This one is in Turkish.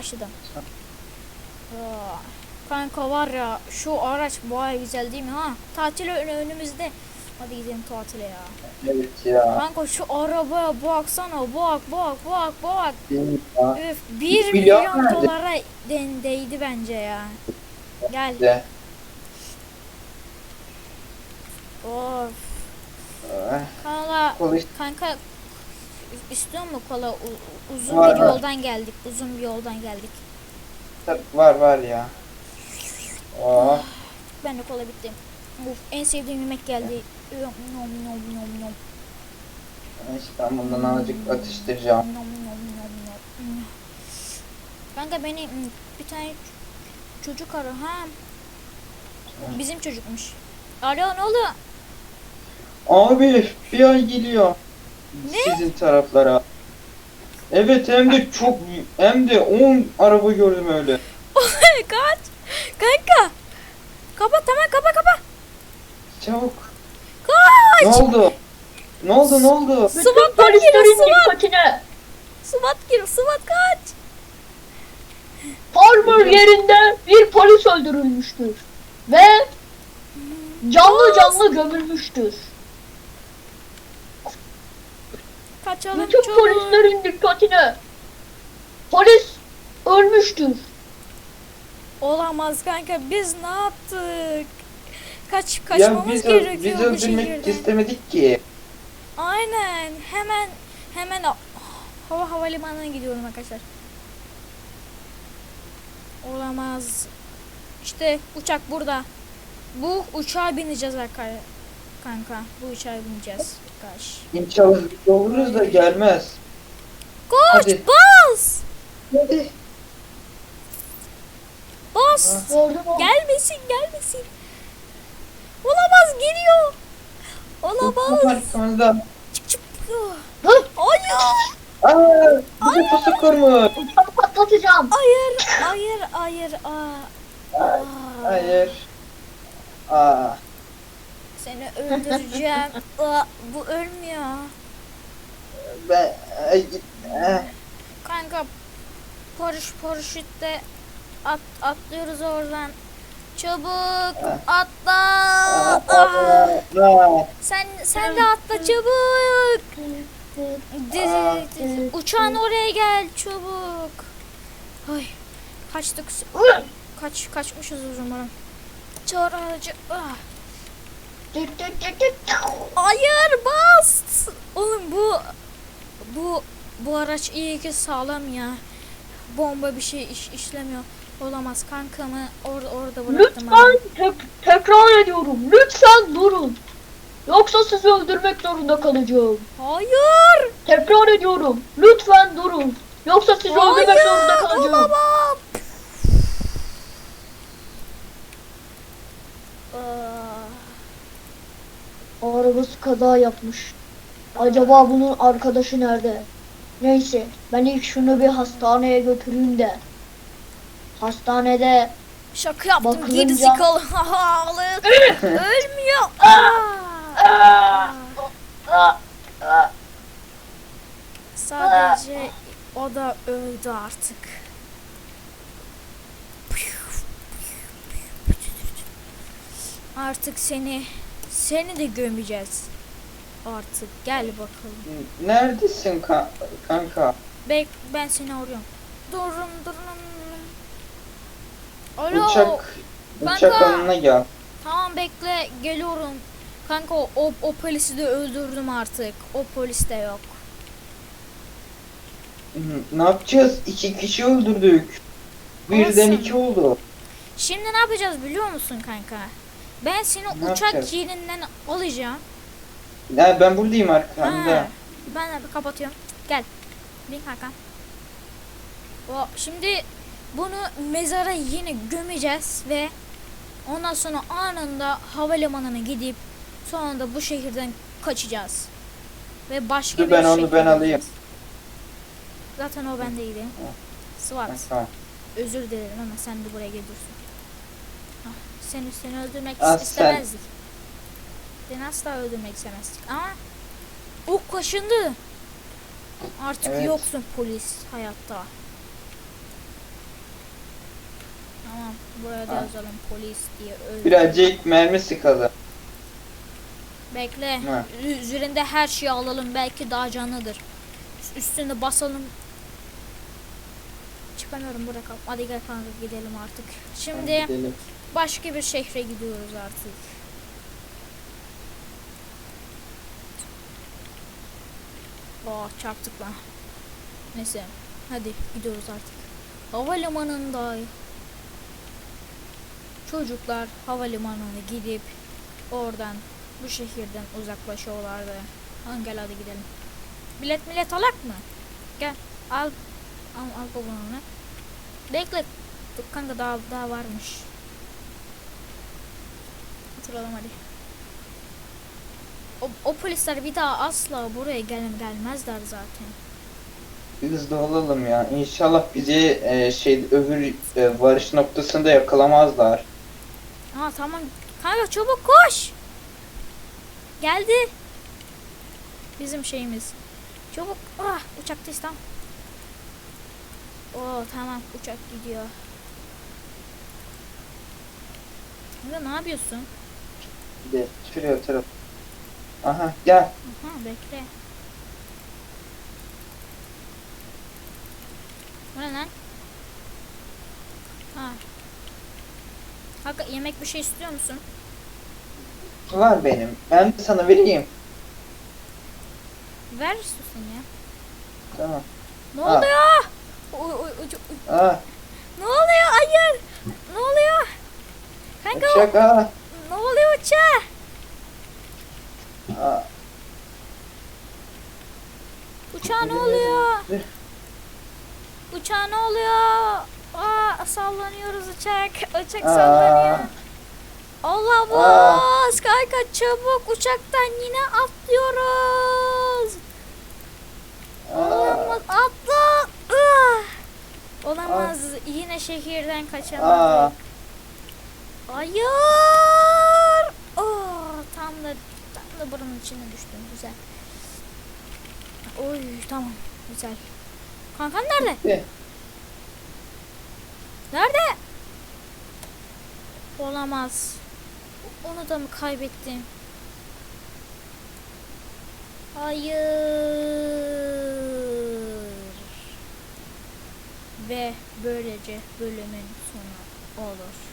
Başladım. Kanka var ya şu araç baya güzel değil mi ha? Tatil ön- önümüzde. Hadi gidelim tatile ya. Evet ya. Kanka şu arabaya baksana bak bak bak bak. Öf 1 milyon milyon dolara den- değdi bence ya. Gel. De. Of. Kanka kanka istiyor mu kola? U- uzun Var, bir var. yoldan geldik. Uzun bir yoldan geldik. Var var ya. Oh. Ben de kola bitti. Of en sevdiğim yemek geldi. Nom nom nom nom. İşte ben bundan azıcık atıştıracağım. Nom nom nom nom. Kanka beni mm, bir tane çocuk arıyor ha. Bizim çocukmuş. Alo ne oldu? Abi bir ay geliyor. Ne? Sizin taraflara. Evet hem de çok hem de 10 araba gördüm öyle. Kaç. Kanka. Kapa tamam kapa kapa. Çabuk. Kaç. Ne oldu? Ne oldu ne oldu? SWAT geliyor SWAT. SWAT geliyor SWAT kaç. Farmer yerinde bir polis öldürülmüştür. Ve canlı canlı gömülmüştür. Kaçalım Bütün çabuk. polislerin dikkatine. Polis ölmüştür. Olamaz kanka biz ne yaptık? Kaç Ya kaçmamız biz, gerekiyor biz bu öldürmek şehirden. istemedik ki. Aynen. Hemen hemen hava havalimanına gidiyorum arkadaşlar. Olamaz. İşte uçak burada. Bu uçağa bineceğiz arkadaşlar. Kanka bu uçağa bineceğiz. Kaç. İnşallah oluruz da gelmez. Koş Hadi. bas. Hadi. Bas. Gelmesin gelmesin. Olamaz geliyor. Olamaz. Arkamızda. Çık çık. Hayır. Aa, bize pusu kurmuş. Patlatacağım. Hayır. Hayır. Hayır. Aa. Aa. Hayır. Aa, öldüreceğim. Aa, bu ölmüyor. ben Kanka paraş paraşütle at atlıyoruz oradan. Çabuk atla. aa, sen sen de atla çabuk. Uçağın oraya gel çabuk. Ay kaçtık. Kaç kaçmışız umarım. Çağır aracı. Ah. Hayır bas. Oğlum bu bu bu araç iyi ki sağlam ya. Bomba bir şey iş, işlemiyor. Olamaz kankamı orada orada bıraktım. Lütfen tek- tekrar ediyorum. Lütfen durun. Yoksa sizi öldürmek zorunda kalacağım. Hayır. Tekrar ediyorum. Lütfen durun. Yoksa sizi öldürmek zorunda Hayır. kalacağım. Olamam. Aa, Arabası kaza yapmış. Acaba bunun arkadaşı nerede? Neyse ben ilk şunu bir hastaneye götüreyim de. Hastanede Şaka yaptım Bakılınca- gerizekalı. Ağlayıp ölmüyor. Aa. Sadece o da öldü artık. Artık seni seni de gömeceğiz. Artık gel bakalım. Neredesin ka- kanka? Bek ben seni arıyorum. Durun durun. Alo. Uçak uçak Kanka. alanına gel. Tamam bekle geliyorum. Kanka o, o, o polisi de öldürdüm artık. O polis de yok. Ne yapacağız? İki kişi öldürdük. Birden Olsun. iki oldu. Şimdi ne yapacağız biliyor musun kanka? Ben seni Ne uçak yapacağız? yerinden alacağım. Ya ben buradayım Ha, arkanda. ben de kapatıyorum. Gel. Bin kanka. O, şimdi bunu mezara yine gömeceğiz ve ondan sonra anında havalimanına gidip sonra da bu şehirden kaçacağız. Ve başka Dur bir ben onu şehre ben alayım. gideceğiz. Zaten o bendeydi. Swat. Tamam. Özür dilerim ama sen de buraya geliyorsun. Ah, seni seni öldürmek Ah, sen- istemezdik. Seni asla öldürmek istemezdik ama o kaşındı. Artık Evet. yoksun polis hayatta. Buraya da Ha. yazalım polis diye. Öyle. Birazcık mermi sıkalım. Bekle. Ha. Üzerinde her şeyi alalım. Belki daha canlıdır. Üst- Üstünde basalım. Çıkamıyorum burada kal. Hadi gel kanka gidelim artık. Şimdi gidelim. Başka bir şehre gidiyoruz artık. Oh çarptık lan. Neyse. Hadi gidiyoruz artık. Havalimanında çocuklar havalimanına gidip oradan bu şehirden uzaklaşıyorlardı. Hangi hadi gidelim. Bilet millet alak mı? Gel al al al bunu. Bekle. Kanka daha daha varmış. Hatırladım hadi. O, o polisler bir daha asla buraya gel gelmezler zaten. Hızlı olalım ya. İnşallah bizi e, şey öbür e, varış noktasında yakalamazlar. Ha tamam. Kanka çabuk koş. Geldi. Bizim şeyimiz. Çabuk. Ah uçaktayız tamam. Oo tamam uçak gidiyor. Kanka ne yapıyorsun? Bir de şuraya taraf. Aha gel. Aha bekle. Bu ne lan? Ha. Kanka yemek bir şey istiyor musun? Var benim. Ben de sana vereyim. Ver istiyorsan ya. Tamam. Ne Ha. oluyor? Oy, oy, oy, oy. Aa, Ne oluyor? Hayır. Ne oluyor? Kanka o- uçak aa. ne oluyor uçağa? ne oluyor? Uçağa ne oluyor? Aa sallanıyoruz uçak. Uçak Aa. sallanıyor. Allah bu. Kanka çabuk uçaktan yine atlıyoruz. Olamaz. Atla. Ah. Olamaz. Yine şehirden kaçamadık. Hayır. Oh, tam da buranın içine düştüm. Güzel. Oy tamam. Güzel. Kankam nerede? Gitti. Nerede? Olamaz. Onu da mı kaybettim? Hayır. Ve böylece bölümün sonu olur.